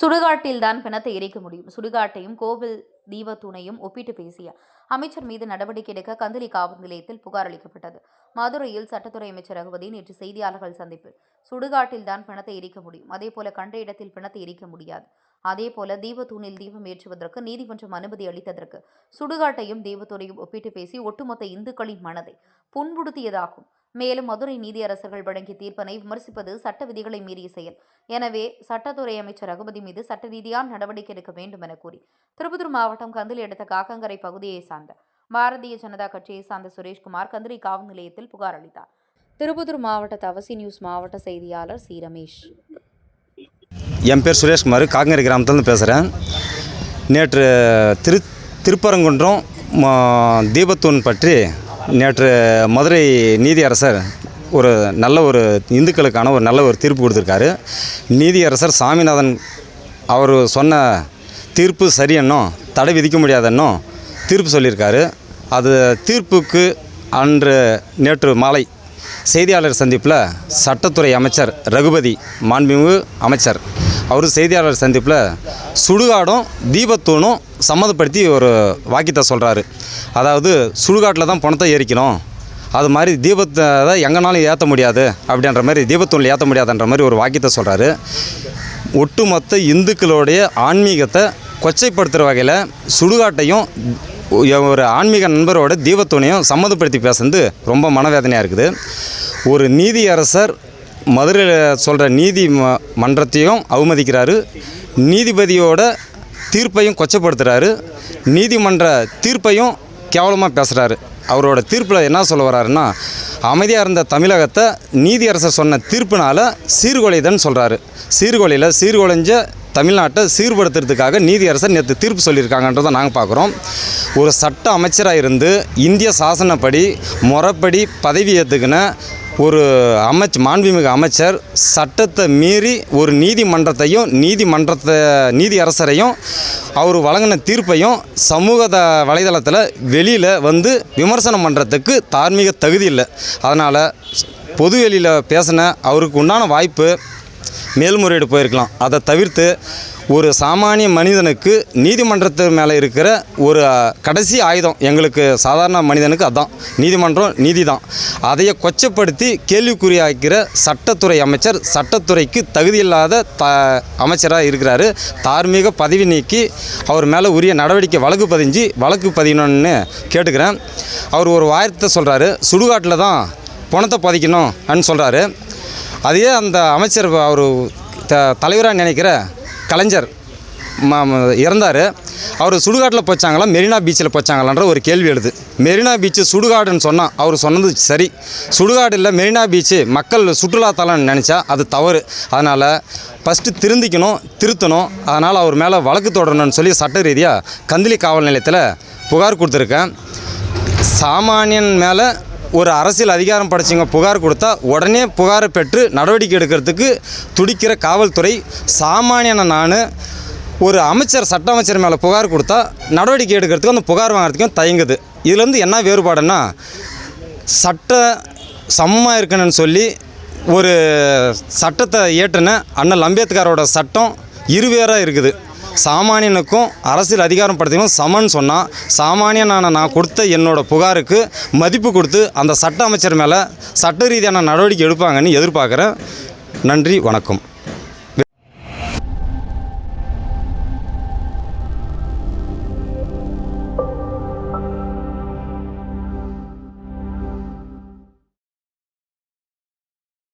சுடுகாட்டில்தான் பிணத்தை எரிக்க முடியும். சுடுகாட்டையும் கோவில் தீபத்துணையும் ஒப்பிட்டு பேசிய அமைச்சர் மீது நடவடிக்கை எடுக்க கந்தளி காவல் நிலையத்தில் புகார் அளிக்கப்பட்டது. மதுரையில் சட்டத்துறை அமைச்சர் ரகுபதி நேற்று செய்தியாளர்கள் சந்திப்பில் சுடுகாட்டில்தான் பிணத்தை எரிக்க முடியும். அதேபோல கண்ட இடத்தில் பிணத்தை எரிக்க முடியாது. அதேபோல தீபத்தூணில் தீபம் ஏற்றுவதற்கு நீதிமன்றம் அனுமதி அளித்ததற்கு சுடுகாட்டையும் தீபத்துறையும் ஒப்பிட்டு பேசி ஒட்டுமொத்த இந்துக்களின் மனதை புண்படுத்தியதாகும். மேலும் மதுரை நீதியரசர்கள் வழங்கிய தீர்ப்பினை விமர்சிப்பது சட்ட விதிகளை மீறிய செயல். எனவே சட்டத்துறை அமைச்சர் ரகுபதி மீது சட்ட ரீதியான நடவடிக்கை எடுக்க வேண்டும் என கூறி திருப்பத்தூர் மாவட்டம் கந்தில் அடுத்த காக்கங்கரை பகுதியை சார்ந்த பாரதிய ஜனதா கட்சியை சார்ந்த சுரேஷ்குமார் கந்தளி காவல் நிலையத்தில் புகார் அளித்தார். திருப்பத்தூர் மாவட்ட தவசி நியூஸ் மாவட்ட செய்தியாளர் சி. ரமேஷ். என் பேர் சுரேஷ்குமார் காங்கரை கிராமத்துலேருந்து பேசுகிறேன் நேற்று திரு திருப்பரங்குன்றம் தீபத்தூன் பற்றி நேற்று மதுரை நீதியரசர் ஒரு நல்ல ஒரு இந்துக்களுக்கான ஒரு நல்ல ஒரு தீர்ப்பு கொடுத்துருக்காரு. நீதியரசர் சாமிநாதன் அவர் சொன்ன தீர்ப்பு சரியன்னும் தடை விதிக்க முடியாதன்னும் தீர்ப்பு சொல்லியிருக்காரு. அது தீர்ப்புக்கு அன்று நேற்று மாலை செய்தியாளர் சந்திப்பில் சட்டத்துறை அமைச்சர் ரகுபதி மாண்புமிகு அமைச்சர் அவர் செய்தியாளர் சந்திப்பில் சுடுகாடும் தீபத்தூணும் சம்மதப்படுத்தி ஒரு வாக்கியத்தை சொல்கிறாரு அதாவது சுடுகாட்டில் தான் பணத்தை எரிக்கணும் அது மாதிரி தீபத்தை தான் எங்கேனாலும் ஏற்ற முடியாது அப்படின்ற மாதிரி தீபத்தூணில் ஏற்ற முடியாதுன்ற மாதிரி ஒரு வாக்கியத்தை சொல்கிறாரு ஒட்டுமொத்த இந்துக்களுடைய ஆன்மீகத்தை கொச்சைப்படுத்துகிற வகையில் சுடுகாட்டையும் ஒரு ஆன்மீக நண்பரோட தீபத்துணையும் சம்மதப்படுத்தி பேசுனது ரொம்ப மனவேதனையாக இருக்குது. ஒரு நீதியரசர் மதுரையில் சொல்கிற நீதி ம- மன்றத்தையும் அவமதிக்கிறாரு. நீதிபதியோட தீர்ப்பையும் கொச்சப்படுத்துகிறாரு நீதிமன்ற தீர்ப்பையும் கேவலமாக பேசுகிறாரு அவரோட தீர்ப்பில் என்ன சொல்ல வர்றாருன்னா அமைதியாக இருந்த தமிழகத்தை நீதியரசர் சொன்ன தீர்ப்பினால் சீர்குலைதன்னு சொல்கிறாரு சீர்குலையில் சீர்குலைஞ்ச தமிழ்நாட்டை சீர்படுத்துறதுக்காக நீதியரசர் நேற்று தீர்ப்பு சொல்லியிருக்காங்கன்றதை நாங்கள் பார்க்குறோம் ஒரு சட்ட அமைச்சராக இருந்து இந்திய சாசனப்படி முறைப்படி பதவி ஏற்றுக்கின ஒரு அமைச் மாண்புமிகு அமைச்சர் சட்டத்தை மீறி ஒரு நீதிமன்றத்தையும் நீதிமன்றத்தை நீதி அரசரையும் அவர் வழங்கின தீர்ப்பையும் சமூக த வலைதளத்தில் வெளியில் வந்து விமர்சனம் பண்ணுறதுக்கு தார்மீக தகுதி இல்லை. அதனால் பொது வெளியில் பேசின அவருக்கு உண்டான வாய்ப்பு மேல்முறையீடு போயிருக்கலாம். அதை தவிர்த்து ஒரு சாமானிய மனிதனுக்கு நீதிமன்றத்து மேலே இருக்கிற ஒரு கடைசி ஆயுதம் எங்களுக்கு சாதாரண மனிதனுக்கு அதுதான் நீதிமன்றம் நீதி தான் அதையை கொச்சப்படுத்தி கேள்விக்குறியாக்கிற சட்டத்துறை அமைச்சர் சட்டத்துறைக்கு தகுதியில்லாத த அமைச்சராக இருக்கிறாரு. தார்மீக பதவி நீக்கி அவர் மேலே உரிய நடவடிக்கை வழக்கு பதிஞ்சு வழக்கு பதியணும்னு கேட்டுக்கிறேன். அவர் ஒரு வார்த்தை சொல்கிறாரு சுடுகாட்டில் தான் பணத்தை பதிக்கணும் அப்படின்னு சொல்கிறாரு அதையே அந்த அமைச்சர் அவர் த தலைவராக நினைக்கிற கலைஞர் இறந்தார். அவர் சுடுகாட்டில் போச்சாங்களா மெரினா பீச்சில் போச்சாங்களான்ற ஒரு கேள்வி எழுது. மெரினா பீச்சு சுடுகாடுன்னு சொன்னால் அவர் சொன்னது சரி. சுடுகாடு இல்லை மெரினா பீச்சு மக்கள் சுற்றுலாத்தலம்னு நினச்சா அது தவறு. அதனால் ஃபஸ்ட்டு திருந்திக்கணும் திருத்தணும். அதனால் அவர் மேலே வழக்கு தொடரணும்னு சொல்லி சட்ட ரீதியாக கந்திலி காவல் நிலையத்தில் புகார் கொடுத்துருக்கேன். சாமானியன் மேலே ஒரு அரசியல் அதிகாரம் படைச்சவங்க புகார் கொடுத்தா உடனே புகாரை பெற்று நடவடிக்கை எடுக்கிறதுக்கு துடிக்கிற காவல்துறை சாமானியன நான் ஒரு அமைச்சர் சட்ட அமைச்சர் மேலே புகார் கொடுத்தா நடவடிக்கை எடுக்கிறதுக்கும் அந்த புகார் வாங்குறதுக்கும் தயங்குது. இதுலேருந்து என்ன வேறுபாடுன்னா சட்ட சமமாக இருக்கணும்னு சொல்லி ஒரு சட்டத்தை இயற்றின அண்ணல் அம்பேத்கரோட சட்டம் இருவேறாக இருக்குது. சாமானியனுக்கும் அரசியல் அதிகாரம் படுத்தியும் சமன் சொன்னால் சாமானியனான நான் கொடுத்த என்னோட புகாருக்கு மதிப்பு கொடுத்து அந்த சட்ட அமைச்சர் மேலே சட்ட ரீதியான நடவடிக்கை எடுப்பாங்கன்னு எதிர்பார்க்குறேன். நன்றி வணக்கம்.